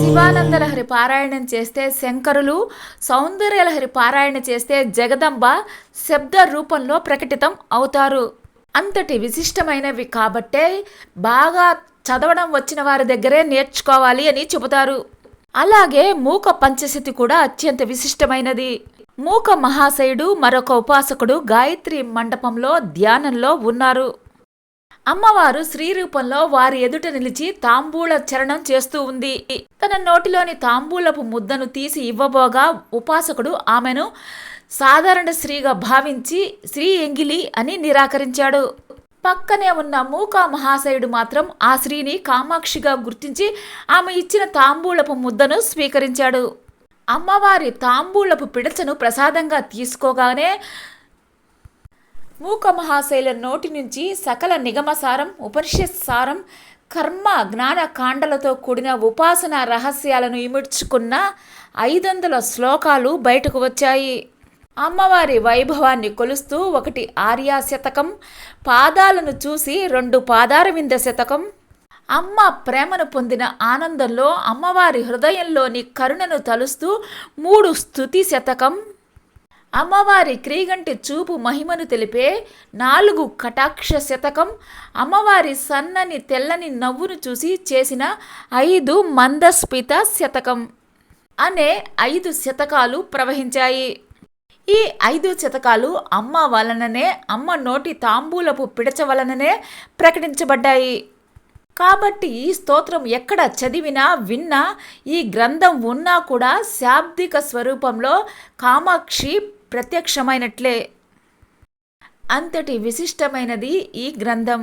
శివానందలహరి పారాయణం చేస్తే శంకరులు సౌందర్యలహరి పారాయణ చేస్తే జగదంబ శబ్ద రూపంలో ప్రకటితం అవుతారు. అంతటి విశిష్టమైనవి కాబట్టే బాగా చదవడం వచ్చిన వారి దగ్గరే నేర్చుకోవాలి అని చెబుతారు. అలాగే మూక పంచశతి కూడా అత్యంత విశిష్టమైనది. మూక మహాశయుడు మరొక ఉపాసకుడు గాయత్రి మండపంలో ధ్యానంలో ఉన్నారు. అమ్మవారు స్త్రీ రూపంలో వారి ఎదుట నిలిచి తాంబూల చరణం చేస్తూ ఉంది. తన నోటిలోని తాంబూలపు ముద్దను తీసి ఇవ్వబోగా ఉపాసకుడు ఆమెను సాధారణ స్త్రీగా భావించి స్త్రీ ఎంగిలి అని నిరాకరించాడు. పక్కనే ఉన్న మూకా మహాశయుడు మాత్రం ఆ స్త్రీని కామాక్షిగా గుర్తించి ఆమె ఇచ్చిన తాంబూలపు ముద్దను స్వీకరించాడు. అమ్మవారి తాంబూలపు పిడచను ప్రసాదంగా తీసుకోగానే మూక మహాశైల నోటి నుంచి సకల నిగమసారం ఉపనిషత్ సారం కర్మ జ్ఞాన కాండలతో కూడిన ఉపాసన రహస్యాలను ఇముడ్చుకున్న ఐదు వందల శ్లోకాలు బయటకు వచ్చాయి. అమ్మవారి వైభవాన్ని కొలుస్తూ ఒకటి ఆర్యా శతకం పాదాలను చూసి రెండు పాదారవింద శతకం అమ్మ ప్రేమను పొందిన ఆనందంలో అమ్మవారి హృదయంలోని కరుణను తలుస్తూ మూడు స్తుతి శతకం. అమ్మవారి క్రీగంటి చూపు మహిమను తెలిపే నాలుగు కటాక్ష శతకం. అమ్మవారి సన్నని తెల్లని నవ్వును చూసి చేసిన ఐదు మందస్మిత శతకం. అనే ఐదు శతకాలు ప్రవహించాయి. ఈ ఐదు శతకాలు అమ్మ వలననే అమ్మ నోటి తాంబూలపు పిడచ వలననే ప్రకటించబడ్డాయి. కాబట్టి ఈ స్తోత్రం ఎక్కడ చదివినా విన్నా ఈ గ్రంథం ఉన్నా కూడా శాబ్దిక స్వరూపంలో కామాక్షి ప్రత్యక్షమైనట్లే. అంతటి విశిష్టమైనది ఈ గ్రంథం.